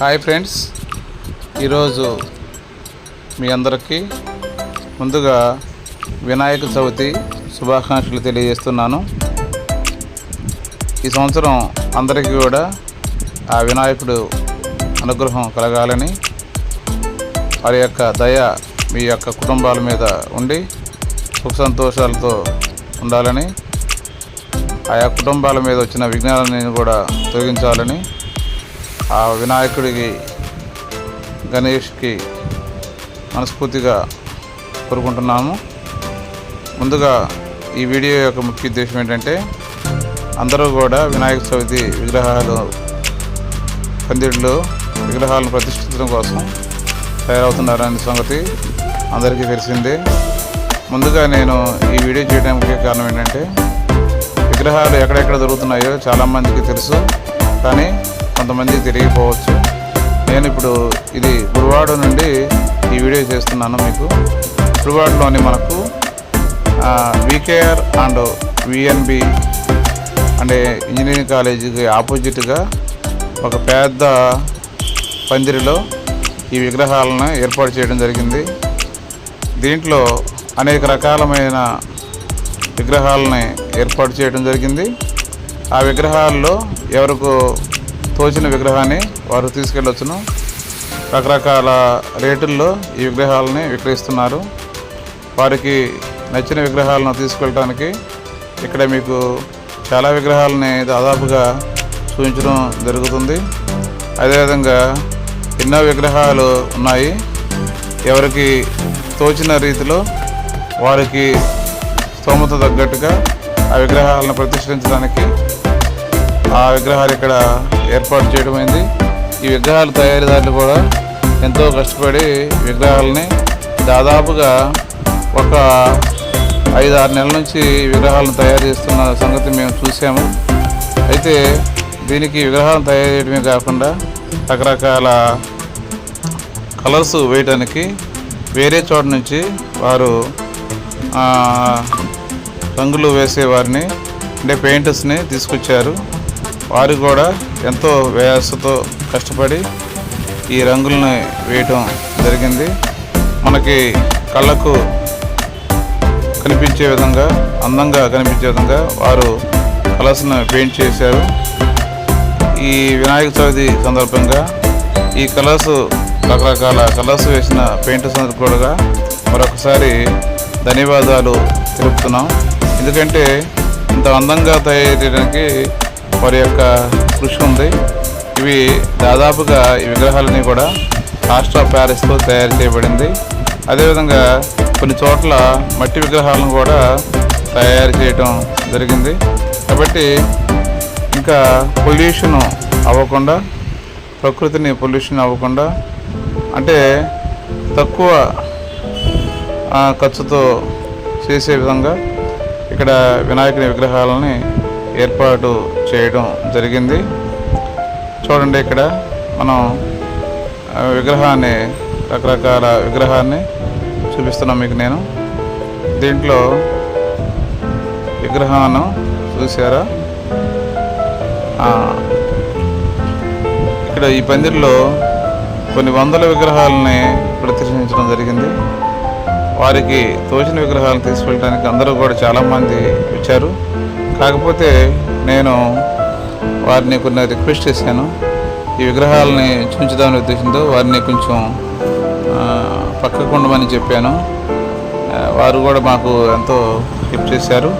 Hi friends. ఈరోజు మీ అందరికీ ముందుగా వినాయక చవితి శుభాకాంక్షలు తెలియజేస్తున్నాను. ఈ సంవత్సరం అందరికీ కూడా ఆ వినాయకుడు అనుగ్రహం కలగాలని వారి యొక్క దయ మీ యొక్క కుటుంబాల మీద ఉండి సుఖ సంతోషాలతో ఉండాలని ఆయా కుటుంబాల మీద వచ్చిన విఘ్నాలని కూడా తొలగించాలని ఆ వినాయకుడికి గణేష్కి మనస్ఫూర్తిగా కోరుకుంటున్నాము. ముందుగా ఈ వీడియో యొక్క ముఖ్య ఉద్దేశం ఏంటంటే అందరూ కూడా వినాయక చవితి విగ్రహాలు పందిళ్ళు విగ్రహాలను ప్రతిష్ఠించడం కోసం తయారవుతున్నారనే సంగతి అందరికీ తెలిసిందే. ముందుగా నేను ఈ వీడియో చేయడానికి కారణం ఏంటంటే విగ్రహాలు ఎక్కడెక్కడ దొరుకుతున్నాయో చాలామందికి తెలుసు. కానీ కొంతమందికి తిరిగిపోవచ్చు. నేను ఇప్పుడు ఇది గురువాడ నుండి ఈ వీడియో చేస్తున్నాను మీకు. గురువాడలోని మనకు వికేఆర్ అండ్ విఎన్బి అంటే ఇంజనీరింగ్ కాలేజీకి ఆపోజిట్గా ఒక పెద్ద పందిరిలో ఈ విగ్రహాలను ఏర్పాటు చేయడం జరిగింది. దీంట్లో అనేక రకాలమైన విగ్రహాలని ఏర్పాటు చేయడం జరిగింది. ఆ విగ్రహాల్లో ఎవరికో తోచిన విగ్రహాన్ని వారు తీసుకెళ్ళొచ్చును. రకరకాల రేటుల్లో ఈ విగ్రహాలని విక్రయిస్తున్నారు. వారికి నచ్చిన విగ్రహాలను తీసుకెళ్ళడానికి ఇక్కడ మీకు చాలా విగ్రహాలని దాదాపుగా చూపించడం జరుగుతుంది. అదేవిధంగా ఎన్నో విగ్రహాలు ఉన్నాయి. ఎవరికి తోచిన రీతిలో వారికి స్తోమత తగ్గట్టుగా ఆ విగ్రహాలను ప్రతిష్ఠించడానికి ఆ విగ్రహాలు ఇక్కడ ఏర్పాటు చేయడం అయింది. ఈ విగ్రహాలు తయారీదారులు కూడా ఎంతో కష్టపడి విగ్రహాలని దాదాపుగా ఒక ఐదు ఆరు నెలల నుంచి విగ్రహాలను తయారు చేస్తున్న సంగతి మేము చూసాము అయితే దీనికి విగ్రహాలను తయారు చేయడమే కాకుండా రకరకాల కలర్స్ వేయటానికి వేరే చోట నుంచి వారు రంగులు వేసేవారిని అంటే పెయింటర్స్ని తీసుకొచ్చారు. వారు కూడా ఎంతో వేసతో కష్టపడి ఈ రంగులను వేయటం జరిగింది. మనకి కళ్ళకు కనిపించే విధంగా అందంగా కనిపించే విధంగా వారు కలర్స్ను పెయింట్ చేశారు. ఈ వినాయక చవితి సందర్భంగా ఈ కలర్స్ రకరకాల కలర్స్ వేసిన పెయింటర్స్ అందరికీ కూడా మరొకసారి ధన్యవాదాలు తెలుపుతున్నాం. ఎందుకంటే ఇంత అందంగా తయారు చేయడానికి వారి యొక్క కృషి ఉంది. ఇవి దాదాపుగా ఈ విగ్రహాలన్నీ కూడా కాస్ట్ ఆఫ్ ప్యారిస్తో తయారు చేయబడింది. అదేవిధంగా కొన్ని చోట్ల మట్టి విగ్రహాలను కూడా తయారు చేయటం జరిగింది. కాబట్టి ఇంకా పొల్యూషన్ అవ్వకుండా ప్రకృతిని పొల్యూషన్ అవ్వకుండా అంటే తక్కువ ఖర్చుతో చేసే విధంగా ఇక్కడ వినాయకుని విగ్రహాలని ఏర్పాటు చేయడం జరిగింది. చూడండి ఇక్కడ మనం విగ్రహాన్ని రకరకాల విగ్రహాన్ని చూపిస్తున్నాం మీకు నేను. దీంట్లో విగ్రహాన్ని చూసారా ఇక్కడ ఈ పందిరిలో కొన్ని వందల విగ్రహాలని ప్రదర్శించడం జరిగింది. వారికి తోచిన విగ్రహాలను తీసుకెళ్ళడానికి అందరూ కూడా చాలామంది వచ్చారు. కాకపోతే నేను వారిని కొన్ని రిక్వెస్ట్ చేశాను. ఈ విగ్రహాలని చూపించదామనే ఉద్దేశంతో వారిని కొంచెం పక్కకు ఉండమని చెప్పాను. వారు కూడా మాకు ఎంతో హెల్ప్ చేశారు.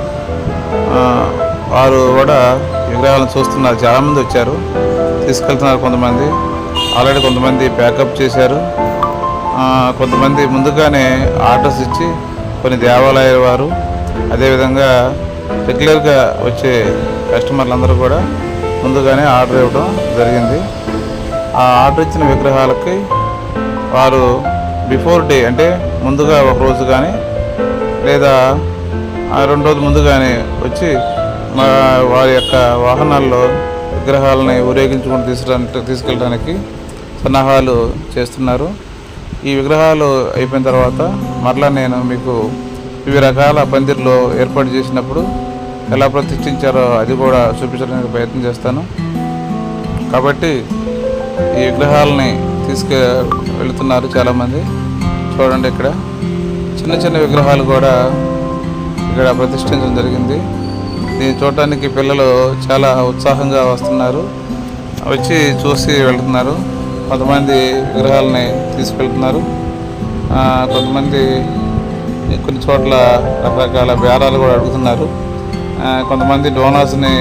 వారు కూడా విగ్రహాలను చూస్తున్నారు. చాలామంది వచ్చారు. తీసుకెళ్తున్నారు కొంతమంది. ఆల్రెడీ కొంతమంది ప్యాకప్ చేశారు. కొంతమంది ముందుగానే ఆర్డర్స్ ఇచ్చి కొన్ని దేవాలయాల వారు అదేవిధంగా రెగ్యులర్గా వచ్చే కస్టమర్లు అందరూ కూడా ముందుగానే ఆర్డర్ ఇవ్వడం జరిగింది. ఆ ఆర్డర్ ఇచ్చిన విగ్రహాలకి వారు బిఫోర్ డే అంటే ముందుగా ఒక రోజు కానీ లేదా ఆ రెండు రోజుల ముందుగానే వచ్చి మా వారి యొక్క వాహనాల్లో విగ్రహాలని ఊరేగించుకుని తీసుకురానికి తీసుకెళ్ళడానికి సన్నాహాలు చేస్తున్నారు. ఈ విగ్రహాలు అయిపోయిన తర్వాత మరలా నేను మీకు వివిధ రకాల పందిర్లో ఏర్పాటు చేసినప్పుడు ఎలా ప్రతిష్ఠించారో అది కూడా చూపించడానికి ప్రయత్నం చేస్తాను. కాబట్టి ఈ విగ్రహాలని తీసుకు వెళుతున్నారు చాలామంది. చూడండి ఇక్కడ. చిన్న చిన్న విగ్రహాలు కూడా ఇక్కడ ప్రతిష్ఠించడం జరిగింది. దీన్ని చూడటానికి పిల్లలు చాలా ఉత్సాహంగా వస్తున్నారు. వచ్చి చూసి వెళ్తున్నారు. కొంతమంది విగ్రహాలని తీసుకెళ్తున్నారు. కొంతమంది కొన్ని చోట్ల రకరకాల బేరాలు కూడా అడుగుతున్నారు. కొంతమంది డోనర్స్ని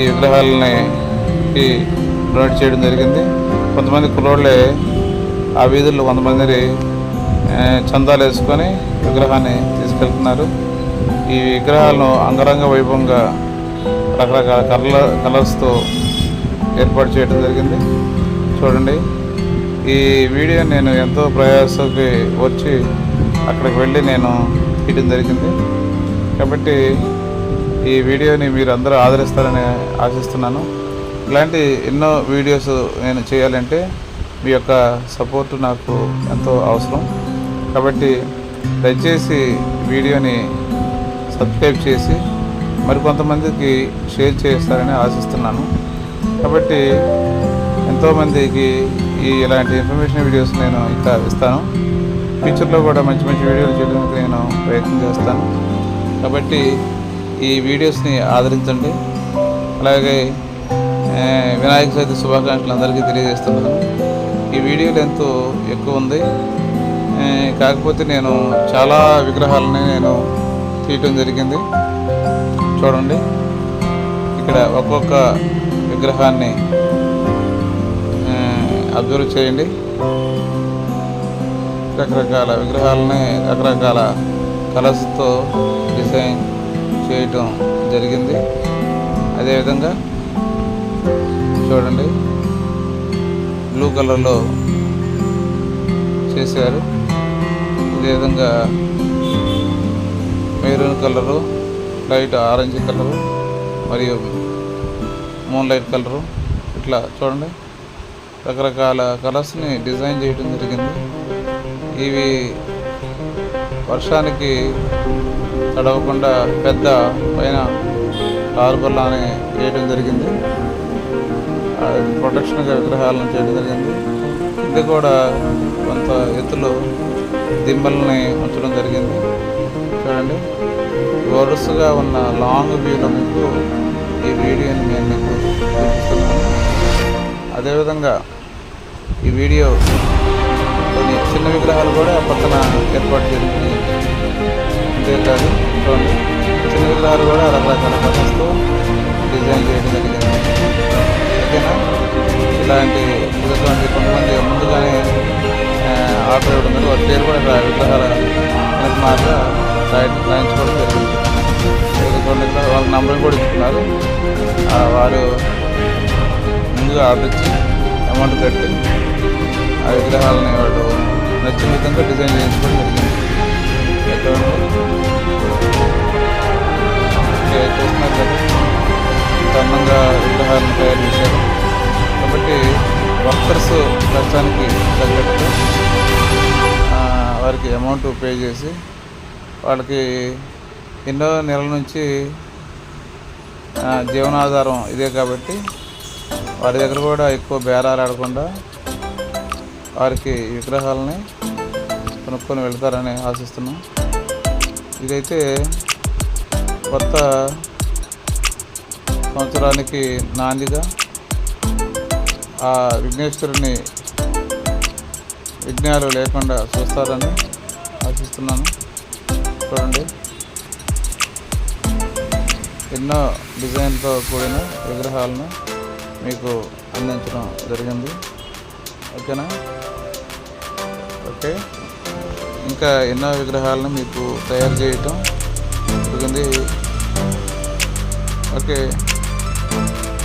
ఈ విగ్రహాలని డొనేట్ చేయడం జరిగింది. కొంతమంది కులోళ్ళే ఆ వీధుల్లో కొంతమంది చందాలు వేసుకొని విగ్రహాన్ని తీసుకెళ్తున్నారు. ఈ విగ్రహాలను అంగరంగ వైభవంగా రకరకాల కలర్ కలర్స్తో ఏర్పాటు చేయడం జరిగింది. చూడండి ఈ వీడియో నేను ఎంతో ప్రయాసకి వచ్చి అక్కడికి వెళ్ళి నేను తీయడం జరిగింది. కాబట్టి ఈ వీడియోని మీరు అందరూ ఆదరిస్తారని ఆశిస్తున్నాను. ఇలాంటి ఎన్నో వీడియోస్ నేను చేయాలంటే మీ యొక్క సపోర్ట్ నాకు ఎంతో అవసరం. కాబట్టి దయచేసి వీడియోని సబ్స్క్రైబ్ చేసి మరికొంతమందికి షేర్ చేస్తారని ఆశిస్తున్నాను. కాబట్టి ఎంతోమందికి ఈ ఇలాంటి ఇన్ఫర్మేషన్ వీడియోస్ నేను ఇంకా ఇస్తాను. ఫ్యూచర్లో కూడా మంచి మంచి వీడియోలు చేయడానికి నేను ప్రయత్నం చేస్తాను. కాబట్టి ఈ వీడియోస్ని ఆదరించండి. అలాగే వినాయక చవితి శుభాకాంక్షలు అందరికీ తెలియజేస్తున్నాను. ఈ వీడియోలు ఎంతో ఎక్కువ ఉంది. కాకపోతే నేను చాలా విగ్రహాలని నేను తీయటం జరిగింది. చూడండి. ఇక్కడ ఒక్కొక్క విగ్రహాన్ని అబ్జర్వ్ చేయండి. రకరకాల విగ్రహాలని రకరకాల కలర్స్తో డిజైన్ చేయటం జరిగింది. అదేవిధంగా చూడండి బ్లూ కలర్లో చేశారు. అదేవిధంగా maroon colour light orange colour మరియు మూన్ లైట్ కలరు. ఇట్లా చూడండి రకరకాల కలర్స్ని డిజైన్ చేయడం జరిగింది. ఇవి వర్షానికి తడవకుండా పెద్ద పైన టార్బల్లాని వేయడం జరిగింది. ప్రొటెక్షన్గా విగ్రహాలను చేయడం జరిగింది. ఇది కూడా కొంత ఎత్తులో దిమ్మల్ని ఉంచడం జరిగింది. చూడండి. వరుసగా ఉన్న లాంగ్ వ్యూలో మీకు ఈ వీడియోని నేను మీకు చూపిస్తున్నాను. అదేవిధంగా ఈ వీడియో కొన్ని చిన్న విగ్రహాలు కూడా పక్కన ఏర్పాటు జరిగింది అంతేకాదు చూడండి. చిన్న కూడా రకరకాల కలర్స్తో డిజైన్ చేయడం జరిగింది. ఓకేనా? ఇలాంటి ఇటువంటి కొంతమంది ముందుగానే ఆర్డర్ ఇవ్వడం జరిగింది. వారి పేరు కూడా ఇక్కడ విగ్రహాల నిర్మాత రాయి రాయించుకోవడం జరిగింది. కొన్ని వాళ్ళ నంబర్ కూడా ఇస్తున్నారు వారు ముందుగా ఆర్డర్ ఇచ్చి అమౌంట్ కట్టి ఆ విగ్రహాలని వాడు నచ్చిన విధంగా డిజైన్ చేయించుకోవడం జరిగింది. ఎక్కడ చూస్తున్నారు కదా ఇంత అందంగా విగ్రహాలను తయారు చేశారు. కాబట్టి వర్కర్స్ కష్టానికి తగ్గట్టుగా వారికి అమౌంట్ పే చేసి వాళ్ళకి ఎన్నో నెలల నుంచి జీవనాధారం ఇదే కాబట్టి వారి దగ్గర కూడా ఎక్కువ బేరాలు ఆడకుండా వారికి విగ్రహాలని కొనుక్కొని వెళ్తారని ఆశిస్తున్నాం. ఇదైతే కొత్త సంవత్సరానికి నాందిగా ఆ విఘ్నేశ్వరుని విఘ్నాలు లేకుండా చూస్తారని ఆశిస్తున్నాను. చూడండి. ఎన్నో డిజైన్తో కూడిన విగ్రహాలను మీకు అందించడం జరిగింది. ఓకేనా? ఓకే. ఇంకా ఎన్నో విగ్రహాలను మీకు తయారు చేయటం జరిగింది ఓకే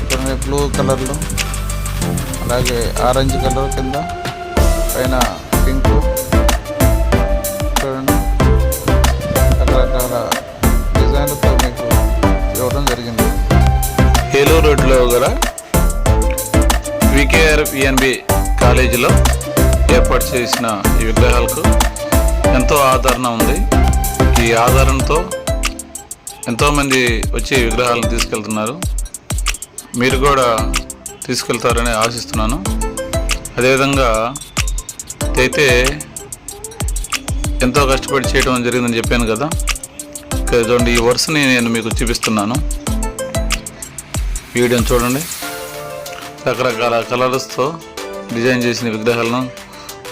ఇక్కడ బ్లూ కలర్లో అలాగే ఆరెంజ్ కలర్ కింద పైన పింక్ చూడండి రకరకాల డిజైన్లతో మీకు ఇవ్వడం జరిగింది. ఏలూరు రోడ్లో గల వికేఆర్ విఎన్బి కాలేజీలో ఏర్పాటు చేసిన ఈ విగ్రహాలకు ఎంతో ఆదరణ ఉంది. ఈ ఆదరణతో ఎంతోమంది వచ్చి విగ్రహాలను తీసుకెళ్తున్నారు. మీరు కూడా తీసుకెళ్తారని ఆశిస్తున్నాను. అదేవిధంగా అయితే ఎంతో కష్టపడి చేయడం జరిగిందని చెప్పాను కదా. చూడండి ఈ వరుసని నేను మీకు చూపిస్తున్నాను. వీడియోని చూడండి. రకరకాల కలర్స్తో డిజైన్ చేసిన విగ్రహాలను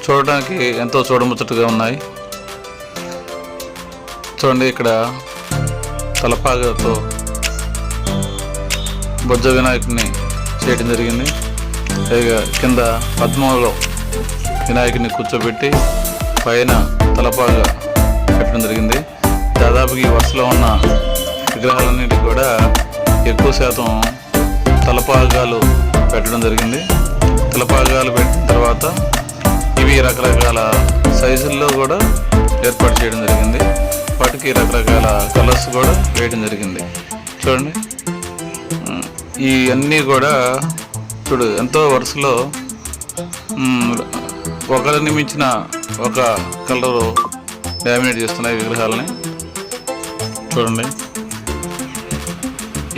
చూడడానికి ఎంతో చూడముచ్చటగా ఉన్నాయి. చూడండి ఇక్కడ తలపాగతో బొజ్జ వినాయకుడిని చేయడం జరిగింది. పైగా కింద పద్మంలో వినాయకుడిని కూర్చోబెట్టి పైన తలపాగా పెట్టడం జరిగింది. దాదాపుగా ఈ వరుసలో ఉన్న విగ్రహాలన్నిటికీ కూడా ఎక్కువ శాతం తలపాగాలు పెట్టడం జరిగింది. తలపాగాలు పెట్టిన తర్వాత ఇవి రకరకాల సైజుల్లో కూడా ఏర్పాటు చేయడం జరిగింది. వాటికి రకరకాల కలర్స్ కూడా వేయడం జరిగింది. చూడండి. ఈ అన్నీ కూడా చూడు ఎంతో వరుసలో ఒకరిని మించిన ఒక కలరు డామినేట్ చేస్తున్నాయి విగ్రహాలని. చూడండి.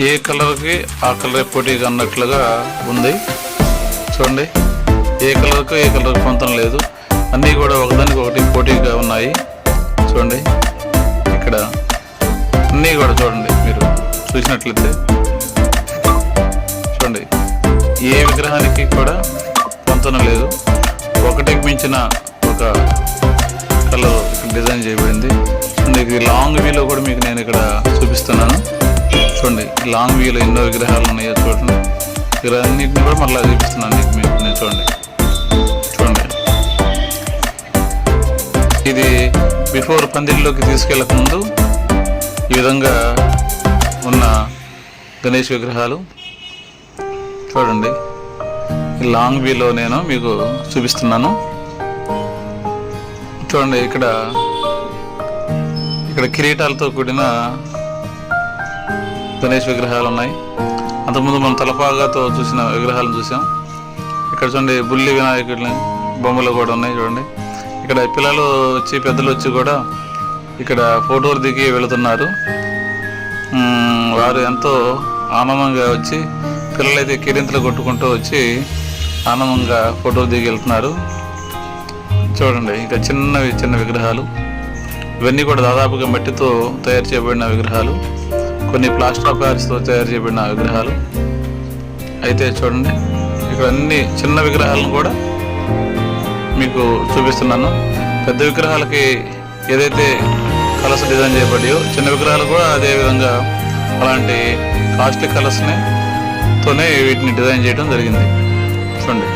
ఏ కలర్కి ఆ కలర్ పోటీగా అన్నట్లుగా ఉంది. చూడండి. ఏ కలర్కు ఏ కలర్ పొందడం లేదు. అన్నీ కూడా ఒకదానికి ఒకటి పోటీగా ఉన్నాయి. చూడండి. ఇక్కడ. అన్నీ కూడా చూడండి మీరు. చూసినట్లయితే. చూడండి. ఏ విగ్రహానికి కూడా పొంతన లేదు. ఒకటికి మించిన ఒక కలర్ డిజైన్ చేయబడింది. చూడండి ఇది లాంగ్ వ్యూలో కూడా మీకు నేను ఇక్కడ చూపిస్తున్నాను. చూడండి లాంగ్ వ్యూలో ఎన్నో విగ్రహాలు ఉన్నాయో చూడండి. విగ్రహాలన్నింటినీ కూడా మళ్ళీ చూపిస్తున్నాను మీకు నేను చూడండి. ఇది బిఫోర్ పందిరిలోకి తీసుకెళ్ళక ముందు ఈ విధంగా ఉన్న గణేష్ విగ్రహాలు. చూడండి లాంగ్ వ్యూలో నేను మీకు చూపిస్తున్నాను. చూడండి ఇక్కడ ఇక్కడ కిరీటాలతో కూడిన గణేష్ విగ్రహాలు ఉన్నాయి. అంతకుముందు మనం తలపాగాతో చూసిన విగ్రహాలను చూసాం. ఇక్కడ చూడండి బుల్లి వినాయకుడిని బొమ్మలు కూడా ఉన్నాయి చూడండి. ఇక్కడ పిల్లలు వచ్చి పెద్దలు వచ్చి కూడా ఇక్కడ ఫోటోలు దిగి వెళుతున్నారు. వారు ఎంతో ఆనందంగా వచ్చి పిల్లలైతే కిరింతలు కొట్టుకుంటూ వచ్చి ఆనందంగా ఫోటోలు దిగి వెళ్తున్నారు. చూడండి ఇంకా చిన్నవి చిన్న విగ్రహాలు. ఇవన్నీ కూడా దాదాపుగా మట్టితో తయారు చేయబడిన విగ్రహాలు. కొన్ని ప్లాస్టర్ ఆఫ్ ప్యారిస్తో తయారు చేయబడిన విగ్రహాలు. అయితే చూడండి ఇక్కడ అన్ని చిన్న విగ్రహాలను కూడా మీకు చూపిస్తున్నాను. పెద్ద విగ్రహాలకి ఏదైతే కలర్స్ డిజైన్ చేయబడియో చిన్న విగ్రహాలు కూడా అదే విధంగా అలాంటి కాస్ట్లీ కలర్స్ని తోనే వీటిని డిజైన్ చేయడం జరిగింది. చూడండి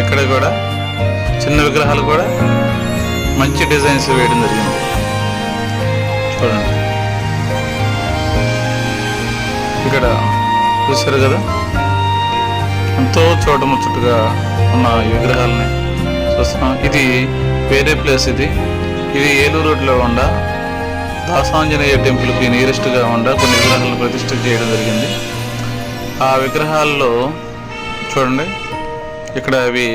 ఇక్కడ కూడా చిన్న విగ్రహాలు కూడా మంచి డిజైన్స్ వేయడం జరిగింది. చూడండి. ఇక్కడ చూశారు కదా? ఎంతో చూడముచ్చటగా ఉన్న ఈ విగ్రహాలని చూస్తున్నాం ఇది వేరే ప్లేస్ ఇది. ఇది ఏలూరు రోడ్లో ఉండ. దాసాంజనేయ టెంపుల్కి నియరెస్ట్గా ఉండ. కొన్ని విగ్రహాలను ప్రతిష్ఠ చేయడం జరిగింది. ఆ విగ్రహాల్లో చూడండి. ఇక్కడ అవి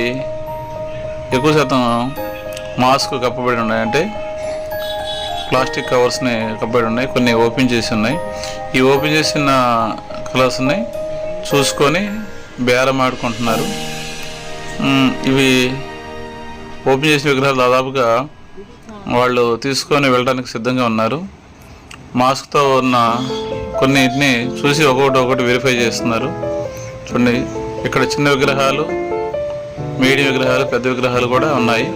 ఎక్కువ శాతం మాస్క్ కప్పబడి ఉన్నాయి. అంటే ప్లాస్టిక్ కవర్స్ని కప్పబడి ఉన్నాయి. కొన్ని ఓపెన్ చేసి ఉన్నాయి. ఈ ఓపెన్ చేసిన కలర్స్ని చూసుకొని బేరం ఆడుకుంటున్నారు. ఇవి ఓపెన్ చేసిన విగ్రహాలు దాదాపుగా వాళ్ళు తీసుకొని వెళ్ళడానికి సిద్ధంగా ఉన్నారు. మాస్క్తో ఉన్న కొన్నిటిని చూసి ఒకటి ఒకటి వెరిఫై చేస్తున్నారు. చూడండి ఇక్కడ చిన్న విగ్రహాలు మీడియం విగ్రహాలు పెద్ద విగ్రహాలు కూడా ఉన్నాయి.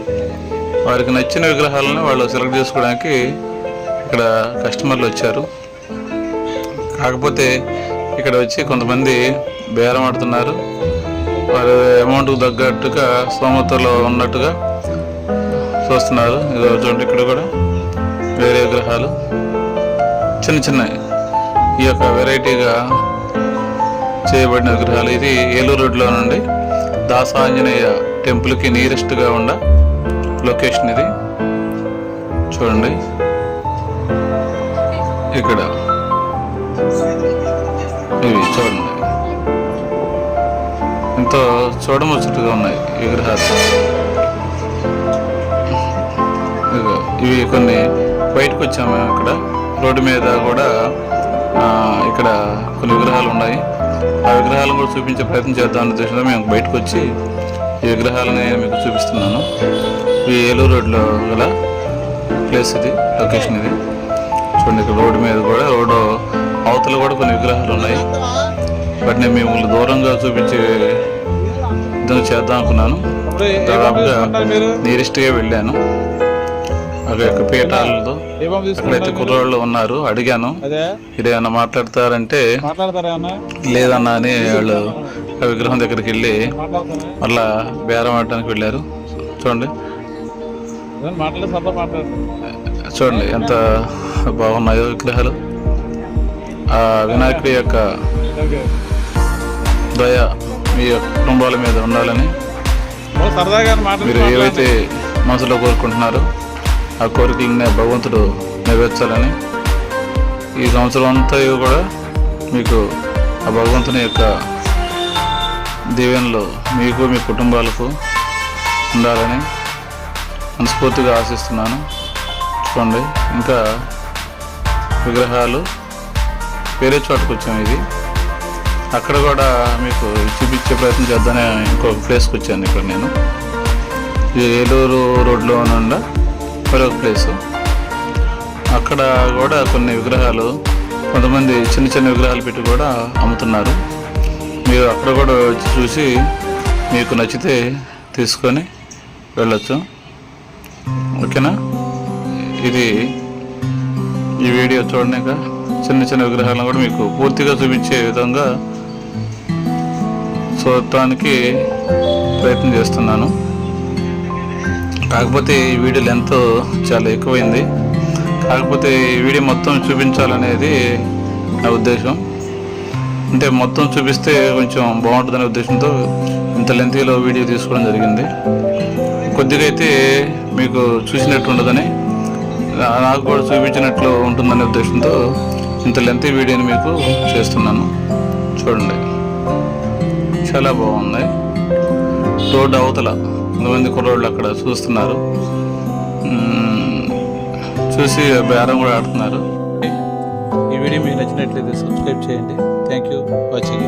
వారికి నచ్చిన విగ్రహాలను వాళ్ళు సెలెక్ట్ చేసుకోవడానికి ఇక్కడ కస్టమర్లు వచ్చారు. కాకపోతే ఇక్కడ వచ్చి కొంతమంది బేరం ఆడుతున్నారు. వారి అమౌంట్కు తగ్గట్టుగా స్తోమతలో ఉన్నట్టుగా చూస్తున్నారు ఇదో చూడండి ఇక్కడ కూడా. వేరే విగ్రహాలు. చిన్న చిన్నవి ఈ యొక్క వెరైటీగా చేయబడిన విగ్రహాలు. ఇది ఏలూరు రోడ్లో నుండి దాసాంజనేయ టెంపుల్కి నియరెస్ట్గా ఉన్న లొకేషన్ ఇది. చూడండి. ఇక్కడ. ఇవి చూడండి. ఎంతో చూడముచ్చటగా ఉన్నాయి ఈ విగ్రహాలు. ఇవి కొన్ని బయటకు వచ్చాము మేము ఇక్కడ రోడ్డు మీద కూడా ఇక్కడ కొన్ని విగ్రహాలు ఉన్నాయి. ఆ విగ్రహాలను కూడా చూపించే ప్రయత్నం చేద్దాం అనే ఉద్దేశంతో మేము బయటకు వచ్చి ఈ విగ్రహాలని మీకు చూపిస్తున్నాను. ఈ ఏలూరు రోడ్లో గల ప్లేస్ ఇది లొకేషన్ ఇది. చూడండి ఇక్కడ రోడ్డు మీద కూడా రోడ్డు అవతల కూడా కొన్ని విగ్రహాలు ఉన్నాయి. బట్ నేను మిమ్మల్ని దూరంగా చూపించే విధంగా చేద్దాం అనుకున్నాను. దాదాపుగా నియరెస్ట్గా వెళ్ళాను. అక్కడ యొక్క పీఠాలతో తీసుకుంటారు? కుర్రాళ్ళు ఉన్నారు అడిగాను. ఇదేమన్నా మాట్లాడతారంటే లేదన్నా అని వాళ్ళు ఆ విగ్రహం దగ్గరికి వెళ్ళి మళ్ళా బేరం ఆడటానికి వెళ్ళారు. చూడండి. చూడండి ఎంత బాగున్నాయో విగ్రహాలు. ఆ వినాయకుడి యొక్క దయ మీ కుటుంబాల మీద ఉండాలని మీరు ఏవైతే మనసులో కోరుకుంటున్నారో ఆ కోరికలని భగవంతుడు నెరవేర్చాలని ఈ సంవత్సరం అంతా కూడా మీకు ఆ భగవంతుని యొక్క దీవెనలు మీకు మీ కుటుంబాలకు ఉండాలని మనస్ఫూర్తిగా ఆశిస్తున్నాను. చూడండి ఇంకా విగ్రహాలు వేరే చోటకు వచ్చాము ఇది. అక్కడ కూడా మీకు చూపించే ప్రయత్నం చేద్దామని ఇంకో ప్లేస్కి వచ్చాను ఇక్కడ నేను. ఇది ఏలూరు రోడ్లో ఉన్న మరొక ప్లేసు అక్కడ కూడా కొన్ని విగ్రహాలు కొంతమంది చిన్న చిన్న విగ్రహాలు పెట్టి కూడా అమ్ముతున్నారు. మీరు అక్కడ కూడా వచ్చి చూసి మీకు నచ్చితే తీసుకొని వెళ్ళచ్చు. ఓకేనా? ఇది ఈ వీడియో చూడండి ఇంకా చిన్న చిన్న విగ్రహాలను కూడా మీకు పూర్తిగా చూపించే విధంగా చూడటానికి ప్రయత్నం చేస్తున్నాను. కాకపోతే ఈ వీడియో లెంత్ చాలా ఎక్కువైంది. కాకపోతే ఈ వీడియో మొత్తం చూపించాలనేది నా ఉద్దేశం. అంటే మొత్తం చూపిస్తే కొంచెం బాగుంటుందనే ఉద్దేశంతో ఇంత లెంత్లో వీడియో తీసుకోవడం జరిగింది. కొద్దిగా అయితే మీకు చూసినట్టు ఉండదని నాకు కూడా చూపించినట్లు ఉంటుందనే ఉద్దేశంతో ఇంత లెంత్ వీడియోని మీకు చేస్తున్నాను. చూడండి. చాలా బాగుంది. రోడ్డు అవతల. కొంతమంది కుర్రోళ్ళు అక్కడ చూస్తున్నారు. చూసి బేరం కూడా ఆడుతున్నారు. ఈ వీడియో మీకు నచ్చినట్లయితే సబ్స్క్రైబ్ చేయండి. Thank you watching